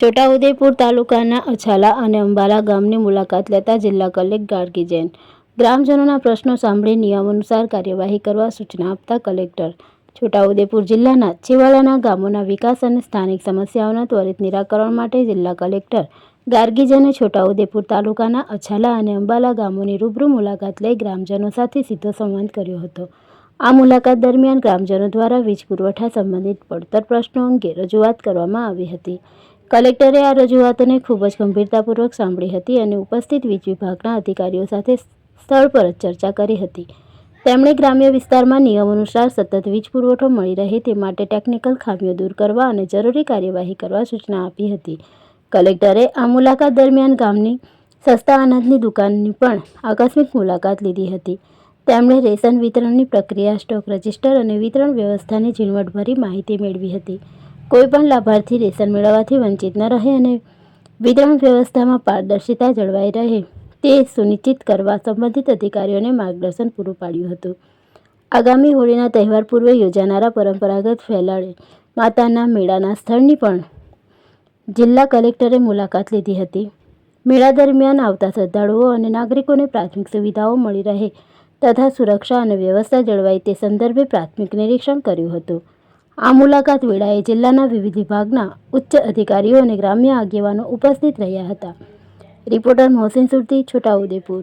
છોટાઉદેપુર તાલુકાના અછાલા અને અંબાલા ગામની મુલાકાત લેતા જિલ્લા કલેક્ટર ગાર્ગી જૈન ગ્રામજનોના પ્રશ્નો સાંભળી નિયમાનુસાર કાર્યવાહી કરવા સૂચના આપતા કલેક્ટર. છોટાઉદેપુર જિલ્લાના છેવાડાના ગામોના વિકાસ અને સ્થાનિક સમસ્યાઓના ત્વરિત નિરાકરણ માટે જિલ્લા કલેક્ટર ગાર્ગીજને છોટાઉદેપુર તાલુકાના અછાલા અને અંબાલા ગામોની રૂબરૂ મુલાકાત લઈ ગ્રામજનો સાથે સીધો સંવાદ કર્યો હતો. આ મુલાકાત દરમિયાન ગ્રામજનો દ્વારા વીજ પુરવઠા સંબંધિત પડતર પ્રશ્નો અંગે રજૂઆત કરવામાં આવી હતી. કલેક્ટરે આ રજૂઆતોને ખૂબ જ ગંભીરતાપૂર્વક સાંભળી હતી અને ઉપસ્થિત વીજ વિભાગના અધિકારીઓ સાથે સ્થળ પર જ ચર્ચા કરી હતી. તેમણે ગ્રામ્ય વિસ્તારમાં નિયમાનુસાર સતત વીજ પુરવઠો મળી રહે તે માટે ટેકનિકલ ખામીઓ દૂર કરવા અને જરૂરી કાર્યવાહી કરવા સૂચના આપી હતી. કલેક્ટરે આ મુલાકાત દરમિયાન ગામની સસ્તા અનાજની દુકાનની પણ આકસ્મિક મુલાકાત લીધી હતી. તેમણે રેશન વિતરણની પ્રક્રિયા સ્ટોક રજિસ્ટર અને વિતરણ વ્યવસ્થાની ઝીણવટભરી માહિતી મેળવી હતી. કોઈપણ લાભાર્થી રેશન મેળવવાથી વંચિત ન રહે અને વિતરણ વ્યવસ્થામાં પારદર્શિતા જળવાઈ રહે, તે સુનિશ્ચિત કરવા સંબંધિત અધિકારીઓને માર્ગદર્શન પૂરું પાડ્યું હતું. આગામી હોળીના તહેવાર પૂર્વે યોજાનારા પરંપરાગત ફેલાળે માતાના મેળાના સ્થળની પણ જિલ્લા કલેક્ટરે મુલાકાત લીધી હતી. મેળા દરમિયાન આવતા શ્રદ્ધાળુઓ અને નાગરિકોને પ્રાથમિક સુવિધાઓ મળી રહે તથા સુરક્ષા અને વ્યવસ્થા જળવાય તે સંદર્ભે પ્રાથમિક નિરીક્ષણ કર્યું હતું. આ મુલાકાત વેળાએ જિલ્લાના વિવિધ વિભાગના ઉચ્ચ અધિકારીઓ અને ગ્રામ્ય આગેવાનો ઉપસ્થિત રહ્યા હતા. રિપોર્ટર મોહસિન સુરતી, છોટાઉદેપુર.